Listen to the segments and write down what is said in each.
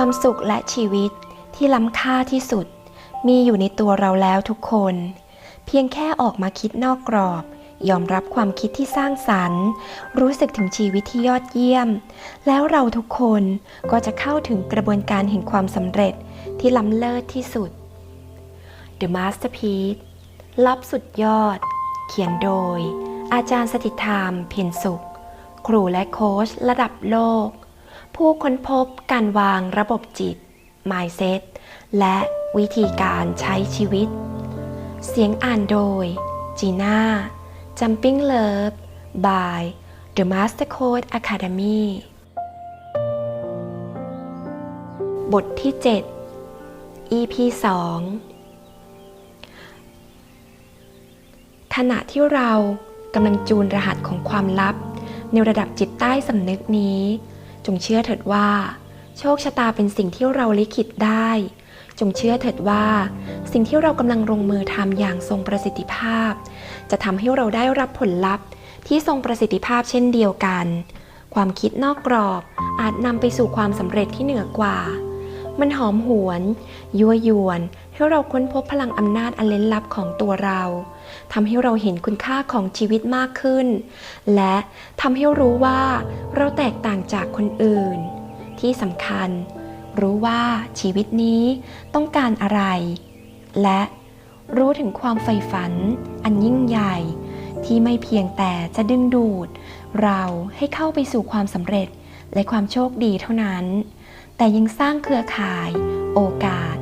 ความสุขและชีวิตที่ล้ำค่าที่สุด มีอยู่ในตัวเราแล้วทุกคน เพียงแค่ออกมาคิดนอกกรอบ ยอมรับความคิดที่สร้างสรรค์ รู้สึกถึงชีวิตที่ยอดเยี่ยม แล้วเราทุกคนก็จะเข้าถึงกระบวนการแห่งความสำเร็จที่ล้ำเลิศที่สุด The Masterpiece ลับสุดยอด เขียนโดย อาจารย์สถิตธรรมเพียรสุข ครูและโค้ชระดับโลก ผู้ค้นพบการวางระบบจิต mindset และวิธีการใช้ชีวิต เสียงอ่านโดย จีน่า Jumping Love by The Master Code Academy บทที่ 7 EP 2 ขณะที่เรากำลังจูนรหัสของความลับ ในระดับจิตใต้สำนึกนี้ จงเชื่อเถิดว่า โชคชะตาเป็นสิ่งที่เราลิขิตได้ จงเชื่อเถิดว่า สิ่งที่เรากำลังลงมือทำอย่างทรงประสิทธิภาพ จะทำให้เราได้รับผลลัพธ์ที่ทรงประสิทธิภาพเช่นเดียวกัน ความคิดนอกกรอบอาจนำไปสู่ความสำเร็จที่เหนือกว่า มันหอมหวน ยั่วยวนให้เราค้นพบพลังอำนาจอันเล้นลับของตัวเราทำให้เราเห็นคุณค่าของชีวิตมากขึ้น และทำให้รู้ว่าเราแตกต่างจากคนอื่น ที่สำคัญ รู้ว่าชีวิตนี้ต้องการอะไร และรู้ถึงความใฝ่ฝัน อันยิ่งใหญ่ ที่ไม่เพียงแต่จะดึงดูด เราให้เข้าไปสู่ความสำเร็จและความโชคดีเท่านั้น แต่ยังสร้างเครือข่าย โอกาส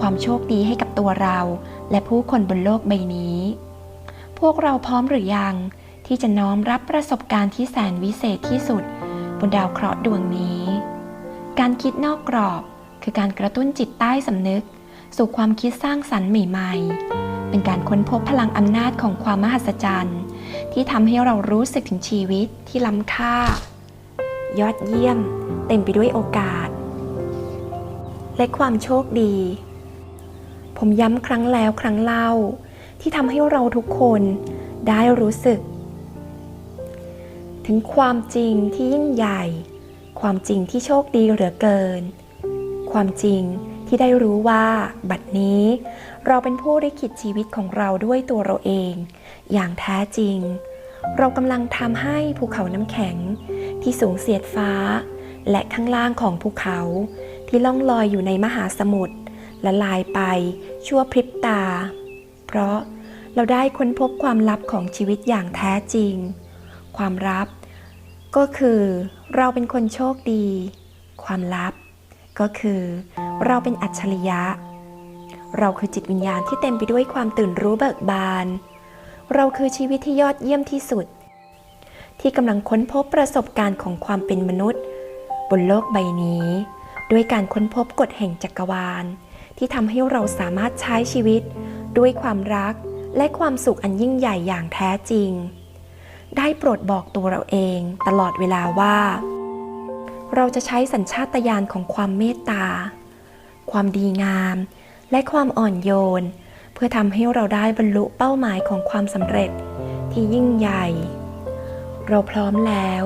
ความโชคดีให้กับตัวเรา และผู้คนบนโลกใบนี้ พวกเราพร้อมหรือยัง ที่จะน้อมรับประสบการณ์ที่แสนวิเศษที่สุด บนดาวเคราะห์ดวงนี้ การคิดนอกกรอบ คือการกระตุ้นจิตใต้สำนึก สู่ความคิดสร้างสรรค์ใหม่ ๆ เป็นการค้นพบพลังอำนาจของความมหัศจรรย์ ที่ทำให้เรารู้สึกถึงชีวิตที่ล้ำค่า ยอดเยี่ยม เต็มไปด้วยโอกาส และความโชคดี ผมย้ำครั้งแล้วครั้งเล่า ที่ทำให้เราทุกคนได้รู้สึก ถึงความจริงที่ยิ่งใหญ่ ความจริงที่โชคดีเหลือเกิน ความจริงที่ได้รู้ว่าบัดนี้ เราเป็นผู้ริขิตชีวิตของเราด้วยตัวเราเอง อย่างแท้จริง เรากำลังทำให้ภูเขาน้ำแข็ง ที่สูงเสียดฟ้า และข้างล่างของภูเขา ที่ล่องลอยอยู่ในมหาสมุทรละลายไป ชั่วพริบตา เพราะเราได้ค้นพบความลับของชีวิตอย่างแท้จริง ความลับ ก็คือเราเป็นคนโชคดี ความลับ ก็คือเราเป็นอัจฉริยะ เราคือจิตวิญญาณที่เต็มไปด้วยความตื่นรู้เบิกบาน เราคือชีวิตที่ยอดเยี่ยมที่สุด ที่กำลังค้นพบประสบการณ์ของความเป็นมนุษย์ บนโลกใบนี้ ด้วยการค้นพบกฎแห่งจักรวาล ที่ทำให้เราสามารถใช้ชีวิต ด้วยความรักและความสุขอันยิ่งใหญ่อย่างแท้จริง ได้โปรดบอกตัวเราเองตลอดเวลาว่า เราจะใช้สัญชาตญาณของความเมตตา ความดีงาม และความอ่อนโยน เพื่อทำให้เราได้บรรลุเป้าหมายของความสำเร็จที่ยิ่งใหญ่ เราพร้อมแล้ว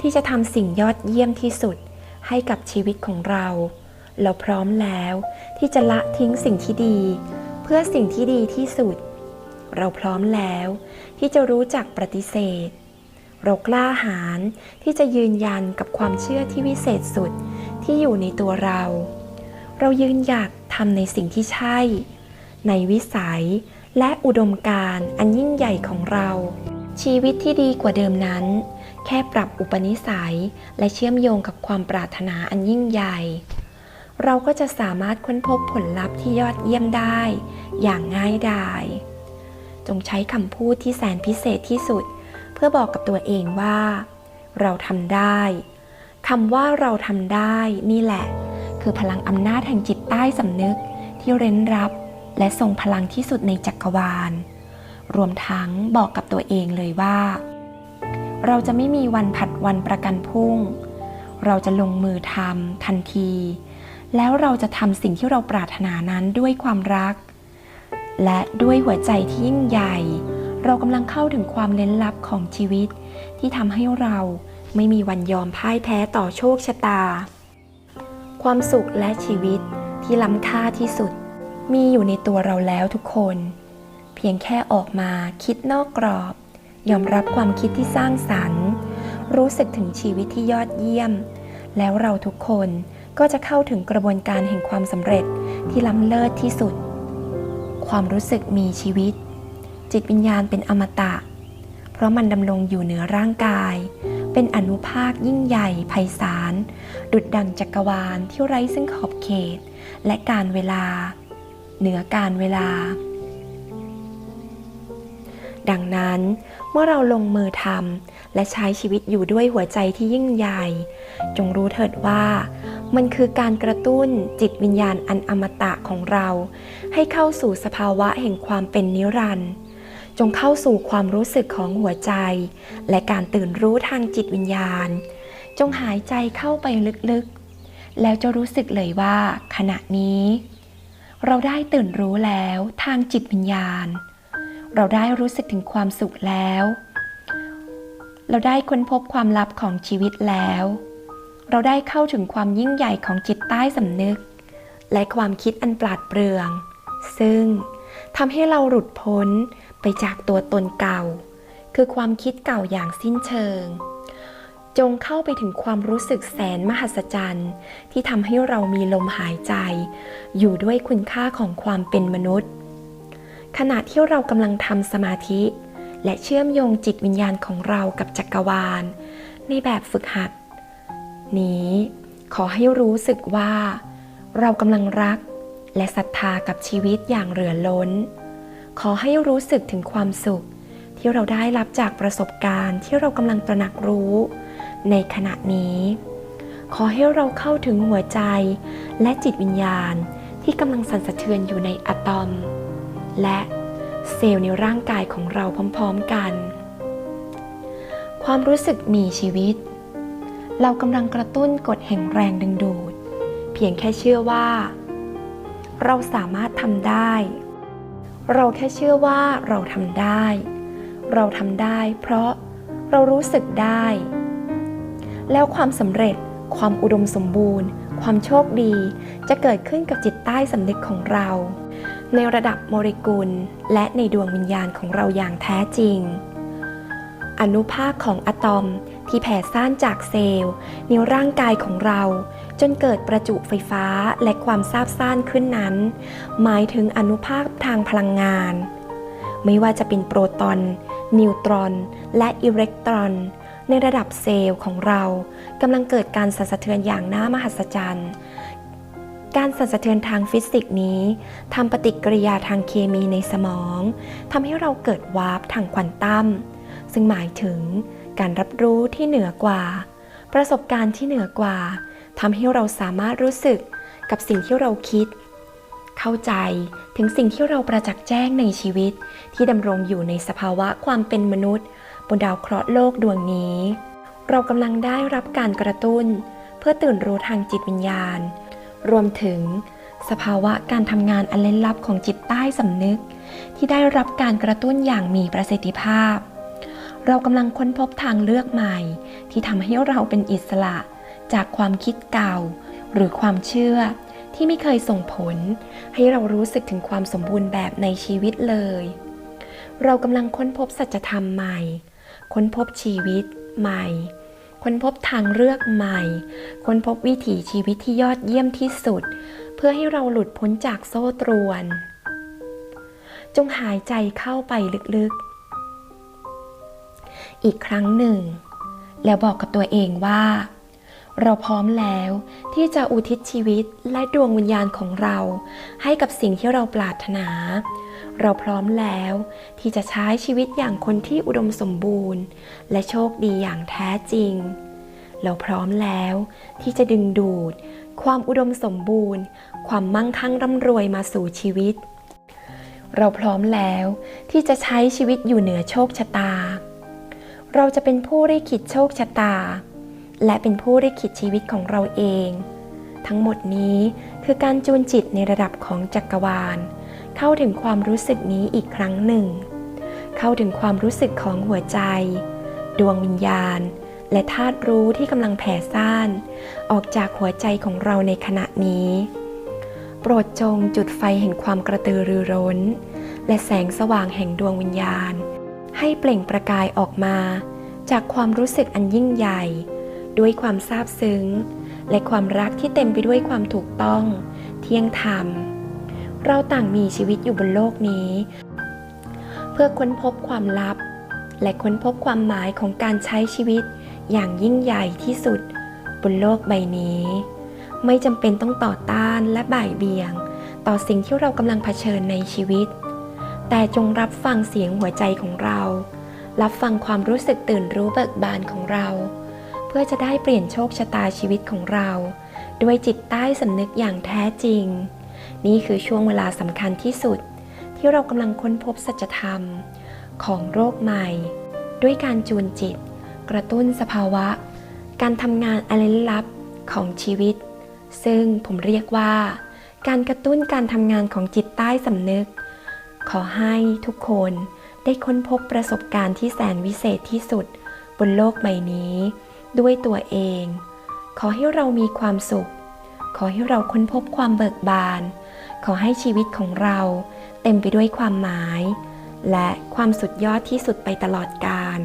ที่จะทำสิ่งยอดเยี่ยมที่สุด ให้กับชีวิตของเรา เราพร้อมแล้วที่จะละทิ้งสิ่งที่ดี เพื่อสิ่งที่ดีที่สุด เราพร้อมแล้วที่จะรู้จักปฏิเสธ เรากล้าหาญที่จะยืนยันกับความเชื่อที่วิเศษสุดที่อยู่ในตัวเรา เรายืนหยัดทำในสิ่งที่ใช่ ในวิสัยและอุดมการณ์อันยิ่งใหญ่ของเรา ชีวิตที่ดีกว่าเดิมนั้น แค่ปรับอุปนิสัยและเชื่อมโยงกับความปรารถนาอันยิ่งใหญ่ เราก็จะสามารถค้นพบผลลัพธ์ที่ยอดเยี่ยมได้ อย่างง่ายดายจงใช้คำพูดที่แสนพิเศษที่สุด เพื่อบอกกับตัวเองว่า เราทำได้คำว่าเราทำได้นี่แหละ คือพลังอำนาจแห่งจิตใต้สำนึกที่เร้นรับ และทรงพลังที่สุดในจักรวาล รวมทั้งบอกกับตัวเองเลยว่า เราจะไม่มีวันผัดวันประกันพรุ่ง เราจะลงมือทำทันที แล้วเราจะทำสิ่งที่เราปรารถนานั้นด้วยความรัก และด้วยหัวใจที่ยิ่งใหญ่ เรากำลังเข้าถึงความเล้นลับของชีวิต ที่ทำให้เราไม่มีวันยอมพ่ายแพ้ต่อโชคชะตาคความสุขและชีวิตที่ล้ำค่าที่สุด มีอยู่ในตัวเราแล้วทุกคน เพียงแค่ออกมาคิดนอกกรอบ ยอมรับความคิดที่สร้างสรรค์ รู้สึกถึงชีวิตที่ยอดเยี่ยม แล้วเราทุกคนก็จะเข้าถึงกระบวนการแห่งความสำเร็จที่ล้ำเลิศที่สุด ความรู้สึกมีชีวิต จิตวิญญาณเป็นอมตะ เพราะมันดำรงอยู่เหนือร่างกาย เป็นอนุภาคยิ่งใหญ่ไพศาล ดุดดังจักรวาลที่ไร้ซึ่งขอบเขต และการเวลา เหนือการเวลา ดังนั้น เมื่อเราลงมือทำและใช้ชีวิตอยู่ด้วยหัวใจที่ยิ่งใหญ่ จงรู้เถิดว่า มันคือการกระตุ้นจิตวิญญาณอันอมตะของเรา ให้เข้าสู่สภาวะแห่งความเป็นนิรันดร์จงเข้าสู่ความรู้สึกของหัวใจ และการตื่นรู้ทางจิตวิญญาณ จงหายใจเข้าไปลึกๆ แล้วจะรู้สึกเลยว่า ขณะนี้ เราได้ตื่นรู้แล้วทางจิตวิญญาณ เราได้รู้สึกถึงความสุขแล้ว เราได้ค้นพบความลับของชีวิตแล้ว เราได้เข้าถึงความยิ่งใหญ่ของจิตใต้สำนึก และความคิดอันปราดเปรื่อง ซึ่งทำให้เราหลุดพ้นไปจากตัวตนเก่า คือความคิดเก่าอย่างสิ้นเชิง จงเข้าไปถึงความรู้สึกแสนมหัศจรรย์ที่ทำให้เรามีลมหายใจ อยู่ด้วยคุณค่าของความเป็นมนุษย์ ขณะที่เรากำลังทำสมาธิ และเชื่อมโยงจิตวิญญาณของเรากับจักรวาล ในแบบฝึกหัด นี้ขอให้รู้สึกว่า เรากำลังรัก และศรัทธากับชีวิตอย่างเหลือล้น ขอให้รู้สึกถึงความสุข ที่เราได้รับจากประสบการณ์ที่เรากำลังตระหนักรู้ ในขณะนี้ ขอให้เราเข้าถึงหัวใจ และจิตวิญญาณที่กำลังสั่นสะเทือนอยู่ในอะตอม และเซลล์ในร่างกายของเราพร้อมๆกัน ความรู้สึกมีชีวิต เรากำลังกระตุ้นกฎแห่งแรงดึงดูด เพียงแค่เชื่อว่า เราสามารถทำได้ เราแค่เชื่อว่าเราทำได้ เราทำได้เพราะเรารู้สึกได้ แล้วความสำเร็จ ความอุดมสมบูรณ์ ความโชคดีจะเกิดขึ้นกับจิตใต้สำนึกของเรา ในระดับโมเลกุล และในดวงวิญญาณของเราอย่างแท้จริง อนุภาคของอะตอมที่แผ่ซ่านจากเซลล์ในร่างกายของเรา จนเกิดประจุไฟฟ้าและความซาบซ่านขึ้นนั้น หมายถึงอนุภาคทางพลังงาน ไม่ว่าจะเป็นโปรตอน นิวตรอน และอิเล็กตรอน ในระดับเซลล์ของเรากำลังเกิดการสั่นสะเทือนอย่างน่ามหัศจรรย์ การสั่นสะเทือนทางฟิสิกส์นี้ทำปฏิกิริยาทางเคมีในสมองทำให้เราเกิดวาร์ปทางควอนตัมซึ่งหมายถึงการรับรู้ที่เหนือกว่า ประสบการณ์ที่เหนือกว่าทำให้เราสามารถรู้สึกกับสิ่งที่เราคิด เข้าใจถึงสิ่งที่เราประจักษ์แจ้งในชีวิต ที่ดำรงอยู่ในสภาวะความเป็นมนุษย์ บนดาวเคราะห์โลกดวงนี้ เรากำลังได้รับการกระตุ้น เพื่อตื่นรู้ทางจิตวิญญาณ รวมถึง สภาวะการทำงานอันเล่นลับของจิตใต้สำนึก ที่ได้รับการกระตุ้นอย่างมีประสิทธิภาพ เรากำลังค้นพบทางเลือกใหม่ ที่ทำให้เราเป็นอิสระ จากความคิดเก่า หรือความเชื่อที่ไม่เคยส่งผล ให้เรารู้สึกถึงความสมบูรณ์แบบในชีวิตเลย เรากำลังค้นพบสัจธรรมใหม่ ค้นพบชีวิตใหม่ ค้นพบทางเลือกใหม่ ค้นพบวิถีชีวิตที่ยอดเยี่ยมที่สุด เพื่อให้เราหลุดพ้นจากโซ่ตรวน จงหายใจเข้าไปลึกๆ อีกครั้งหนึ่ง แล้วบอกกับตัวเองว่า เราพร้อมแล้วที่จะอุทิศชีวิตและดวงวิญญาณของเรา ให้กับสิ่งที่เราปรารถนา เราพร้อมแล้วที่จะใช้ชีวิตอย่างคนที่อุดมสมบูรณ์ และโชคดีอย่างแท้จริง เราพร้อมแล้วที่จะดึงดูด ความอุดมสมบูรณ์ ความมั่งคั่งร่ำรวยมาสู่ชีวิต เราพร้อมแล้วที่จะใช้ชีวิตอยู่เหนือโชคชะตา เราจะเป็นผู้ได้ขิดโชคชะตา และเป็นผู้ได้ขิดชีวิตของเราเอง ทั้งหมดนี้คือการจูนจิตในระดับของจักรวาล เข้าถึงความรู้สึกนี้อีกครั้งหนึ่ง เข้าถึงความรู้สึกของหัวใจ ดวงวิญญาณ และธาตุรู้ที่กำลังแผ่ซ่าน ออกจากหัวใจของเราในขณะนี้ โปรดจงจุดไฟแห่งความกระตือรือร้น และแสงสว่างแห่งดวงวิญญาณ ให้เปล่งประกายออกมา จากความรู้สึกอันยิ่งใหญ่ ด้วยความซาบซึ้ง และความรักที่เต็มไปด้วยความถูกต้อง เที่ยงธรรม เราต่างมีชีวิตอยู่บนโลกนี้ เพื่อค้นพบความลับ และค้นพบความหมายของการใช้ชีวิตอย่างยิ่งใหญ่ที่สุดบนโลกใบนี้ ไม่จำเป็นต้องต่อต้านและบ่ายเบี่ยง ต่อสิ่งที่เรากำลังเผชิญในชีวิต แต่จงรับฟังเสียงหัวใจของเรา รับฟังความรู้สึกตื่นรู้เบิกบานของเรา เพื่อจะได้เปลี่ยนโชคชะตาชีวิตของเรา ด้วยจิตใต้สำนึกอย่างแท้จริง นี่คือช่วงเวลาสำคัญที่สุด ที่เรากำลังค้นพบสัจธรรมของโรคใหม่ ด้วยการจูนจิต กระตุ้นสภาวะ การทำงานอันลึกลับของชีวิต ซึ่งผมเรียกว่า การกระตุ้นการทำงานของจิตใต้สำนึก ขอให้ทุกคนได้ค้นพบประสบการณ์ที่แสนวิเศษที่สุด บนโลกใบนี้ ด้วยตัวเอง ขอให้เรามีความสุข ขอให้เราค้นพบความเบิกบาน ขอให้ชีวิตของเราเต็มไปด้วยความหมาย และความสุดยอดที่สุดไปตลอดกาล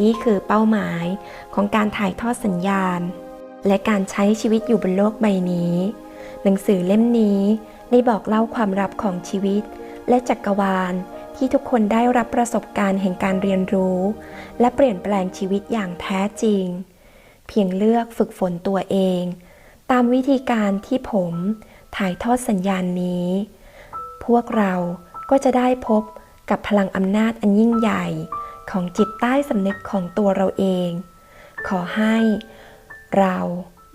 นี่คือเป้าหมายของการถ่ายทอดสัญญาณ และการใช้ชีวิตอยู่บนโลกใบนี้ หนังสือเล่มนี้ได้บอกเล่าความลับของชีวิต และจักรวาลที่ทุกคนได้รับประสบการณ์แห่งการเรียนรู้ และเปลี่ยนแปลงชีวิตอย่างแท้จริง เพียงเลือกฝึกฝนตัวเอง ตามวิธีการที่ผม ถ่ายทอดสัญญาณนี้ พวกเราก็จะได้พบกับพลังอำนาจอันยิ่งใหญ่ของจิตใต้สำนึกของตัวเราเอง ขอให้เรา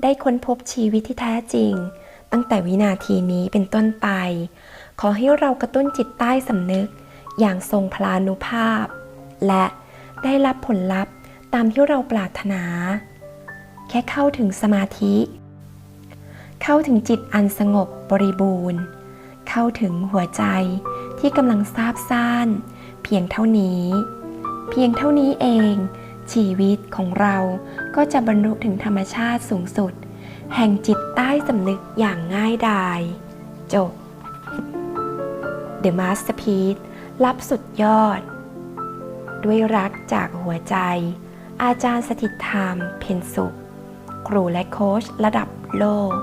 ได้ค้นพบชีวิตที่แท้จริง ตั้งแต่วินาทีนี้เป็นต้นไป ขอให้เรากระตุ้นจิตใต้สำนึก อย่างทรงพลานุภาพ และได้รับผลลัพธ์ตามที่เราปรารถนา แค่เข้าถึงสมาธิ เข้าถึงจิตอันสงบบริบูรณ์ เข้าถึงหัวใจที่กำลังซาบซ่าน เพียงเท่านี้ เพียงเท่านี้เอง ชีวิตของเราก็จะบรรลุถึงธรรมชาติสูงสุด แห่งจิตใต้สำนึกอย่างง่ายดาย จบ The Masterpiece รับสุดยอด ด้วยรักจากหัวใจ อาจารย์สถิตธรรม เพนสุข ครูและโค้ชระดับโลก